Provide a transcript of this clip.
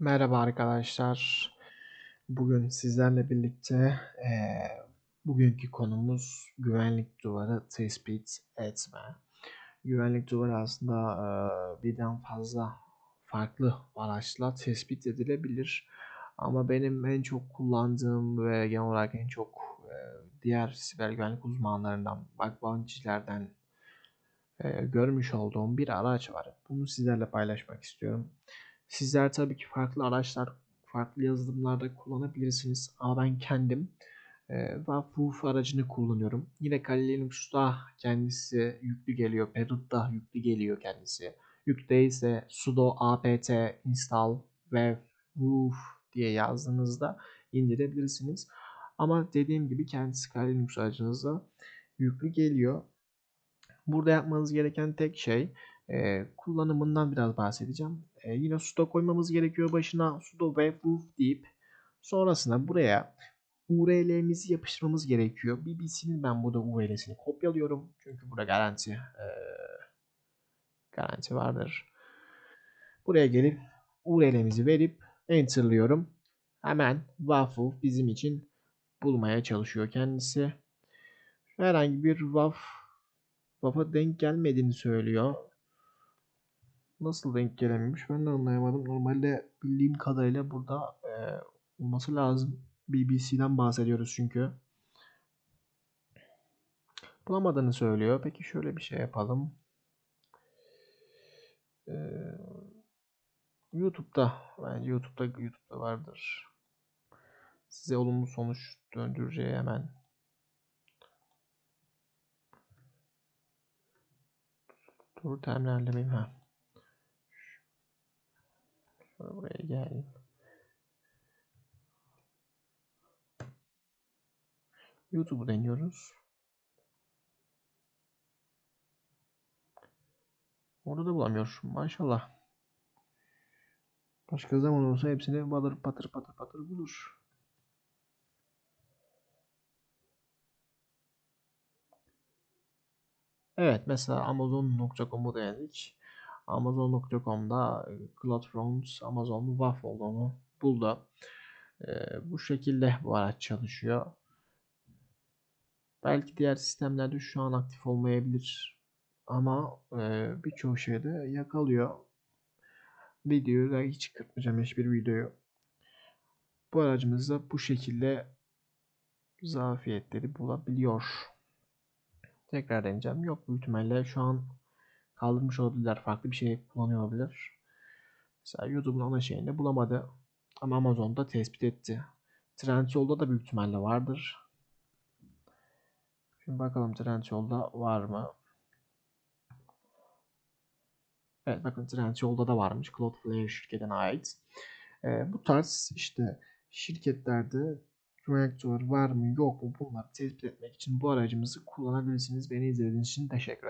Merhaba arkadaşlar. Bugün sizlerle birlikte eee, bugünkü konumuz güvenlik duvarı tespit etme. Güvenlik duvarı aslında eee, birden fazla farklı araçla tespit edilebilir. Ama benim en çok kullandığım ve genel olarak en çok eee, diğer siber güvenlik uzmanlarından, bug bounty'lerden eee, görmüş olduğum bir araç var. Bunu sizlerle paylaşmak istiyorum. Sizler tabii ki farklı araçlar, farklı yazılımlarda kullanabilirsiniz. Ama ben kendim e, Woof aracını kullanıyorum. Yine Kali Linux'ta kendisi yüklü geliyor. Pedut'ta yüklü geliyor kendisi. Yükte ise sudo apt install ve diye yazdığınızda indirebilirsiniz. Ama dediğim gibi kendisi Kali Linux aracınızda yüklü geliyor. Burada yapmanız gereken tek şey e, kullanımından biraz bahsedeceğim. E, yine sudo koymamız gerekiyor başına sudo ve woof deyip sonrasında buraya URL'mizi yapıştırmamız gerekiyor. BBC'nin ben burada URL'sini kopyalıyorum. Çünkü burada garanti e, garanti vardır. Buraya gelip URL'mizi verip enter'lıyorum. Hemen WAF bizim için bulmaya çalışıyor kendisi. Herhangi bir WAF WAF'a denk gelmediğini söylüyor. Nasıl denk gelememiş ben de anlayamadım. Normalde bildiğim kadarıyla burada e, olması lazım. BBC'den bahsediyoruz çünkü. Bulamadığını söylüyor. Peki şöyle bir şey yapalım. Ee, YouTube'da bence YouTube'da YouTube'da vardır. Size olumlu sonuç döndüreceği hemen. Dur terminallemeyim ha. Şöyle buraya gel. YouTube'u deniyoruz. Orada da bulamıyor. Maşallah. Başka zaman olsa hepsini batır patır patır patır bulur. Evet mesela Amazon.com'u denedik. Amazon.com'da CloudFront Amazon WAF olduğunu buldu. Ee, bu şekilde bu araç çalışıyor. Belki diğer sistemlerde şu an aktif olmayabilir. Ama e, birçok şeyde yakalıyor. Videoyu da hiç kırpmayacağım hiçbir videoyu. Bu aracımızda bu şekilde zafiyetleri bulabiliyor. Tekrar deneyeceğim. Yok büyük ihtimalle şu an kaldırmış olabilirler. Farklı bir şey kullanıyor olabilir. Mesela YouTube'un ana şeyini bulamadı. Ama Amazon'da tespit etti. Trendyol'da da büyük ihtimalle vardır. Şimdi bakalım Trendyol'da var mı? Evet bakın Trendyol'da da varmış. Cloudflare şirketine ait. E, bu tarz işte şirketlerde reaktör var mı yok mu bunları tespit etmek için bu aracımızı kullanabilirsiniz. Beni izlediğiniz için teşekkür ederim.